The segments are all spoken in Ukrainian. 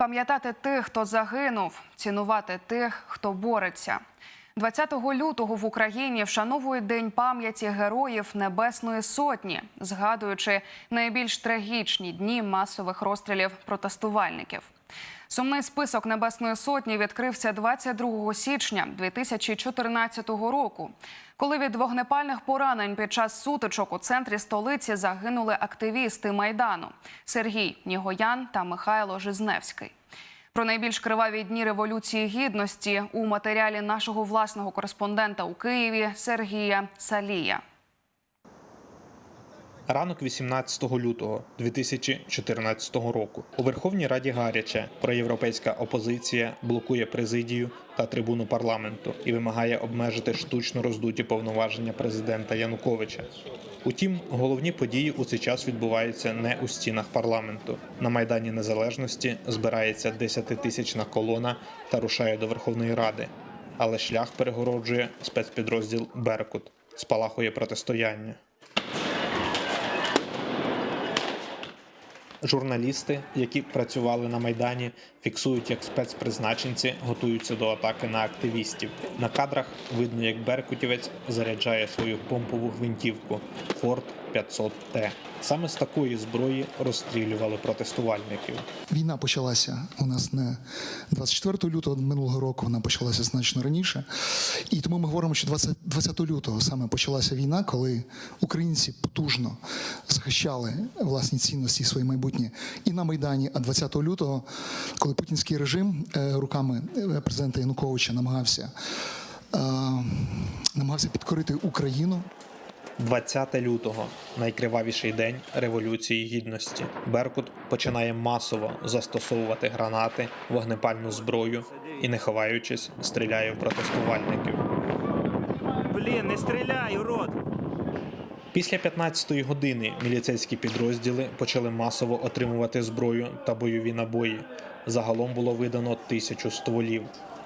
Пам'ятати тих, хто загинув, цінувати тих, хто бореться. 20 лютого в Україні вшановують День пам'яті героїв Небесної Сотні, згадуючи найбільш трагічні дні масових розстрілів протестувальників. Сумний список Небесної Сотні відкрився 22 січня 2014 року, коли від вогнепальних поранень під час сутичок у центрі столиці загинули активісти майдану Сергій Нігоян та Михайло Жизневський. Про найбільш криваві дні революції гідності у матеріалі нашого власного кореспондента у Києві Сергія Салія. Ранок 18 лютого 2014 року у Верховній Раді гаряче проєвропейська опозиція блокує президію та трибуну парламенту і вимагає обмежити штучно роздуті повноваження президента Януковича. Утім, головні події у цей час відбуваються не у стінах парламенту. На майдані Незалежності збирається 10-тисячна колона та рушає до Верховної Ради, але шлях перегороджує спецпідрозділ Беркут. Спалахує протистояння. Журналісти, які працювали на майдані, фіксують, як спецпризначенці готуються до атаки на активістів. На кадрах видно, як Беркутівець заряджає свою помпову гвинтівку Форд 500 Т. Саме з такої зброї розстрілювали протестувальників. Війна почалася у нас не 24 лютого минулого року, вона почалася значно раніше. І тому ми говоримо, що 20, 20 лютого саме почалася війна, коли українці потужно захищали власні цінності і своє майбутнє і на Майдані. А 20 лютого, коли путінський режим е, руками е, президента Януковича намагався, е, намагався підкорити Україну. 20 лютого найкривавіший день революції гідності. Беркут починає масово застосовувати гранати, вогнепальну зброю і, не ховаючись, стріляє в протестувальників. Блін, не стріляй, урод! Після 15-ї години міліцейські підрозділи почали масово отримувати зброю та бойові набої. Загалом було видано тисячу стволів,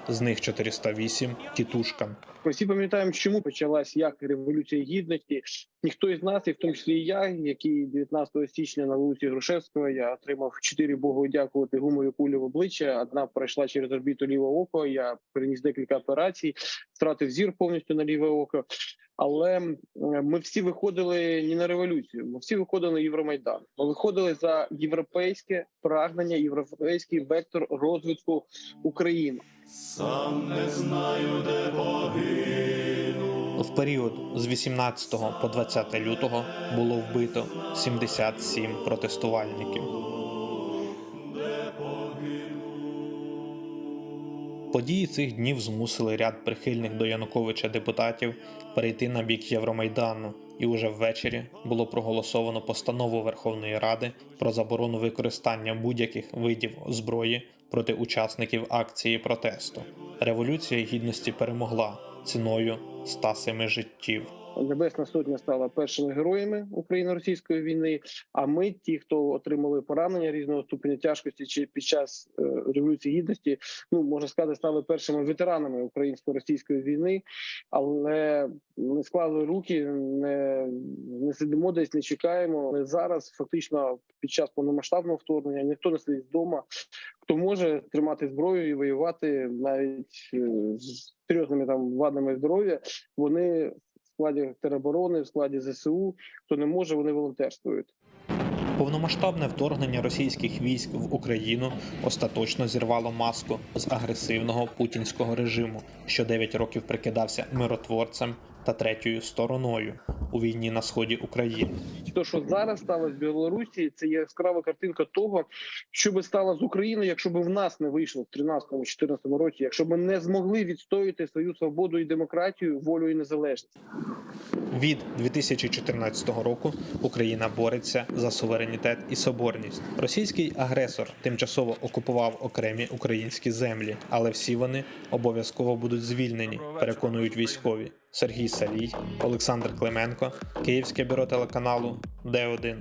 з них 408 тітушкам. Ми всі пам'ятаємо, чому почалась як революція гідності. Ніхто із нас, і в тому числі і я, який 19 січня на вулиці Грушевського я отримав чотири богу дякувати гумові кулі в обличчя. Одна пройшла через орбіту лівого ока. Я приніс декілька операцій, втратив зір повністю на ліве око. Але ми всі виходили не на революцію. Ми всі виходили на Євромайдан. Ми виходили за європейське прагнення, європейський вектор розвитку України. Сам не знаю, де погину. В період з 18 по 20 лютого було вбито 77 протестувальників. Події цих днів змусили ряд прихильних до Януковича депутатів перейти на бік Євромайдану, і уже ввечері було проголосовано постанову Верховної Ради про заборону використання будь-яких видів зброї проти учасників акції протесту. Революція гідності перемогла ціною 107 життів. Небесна Сотня стала першими героями україно-російської війни. А ми, ті, хто отримали поранення різного ступеня тяжкості, чи під час е, революції гідності, ну можна сказати, стали першими ветеранами українсько-російської війни, але не склали руки, не, не сидимо десь, не чекаємо. Але зараз фактично під час повномасштабного вторгнення ніхто не сидить вдома. Хто може тримати зброю і воювати навіть е, з серйозними там вадами здоров'я, вони складі тероборони, в складі ЗСУ. Хто не може, вони волонтерствують. Повномасштабне вторгнення російських військ в Україну остаточно зірвало маску з агресивного путінського режиму, що 9 років прикидався миротворцем та третьою стороною у війні на сході України. Те, що зараз сталося в Білорусі, це є яскрава картинка того, що би стало з Україною, якщо б в нас не вийшло в 13-14 році, якщо б ми не змогли відстояти свою свободу і демократію, волю і незалежність. Від 2014 року Україна бореться за суверенітет і соборність. Російський агресор тимчасово окупував окремі українські землі, але всі вони обов'язково будуть звільнені, переконують військові. Сергій Салій, Олександр Клименко, Київське бюро телеканалу Д1.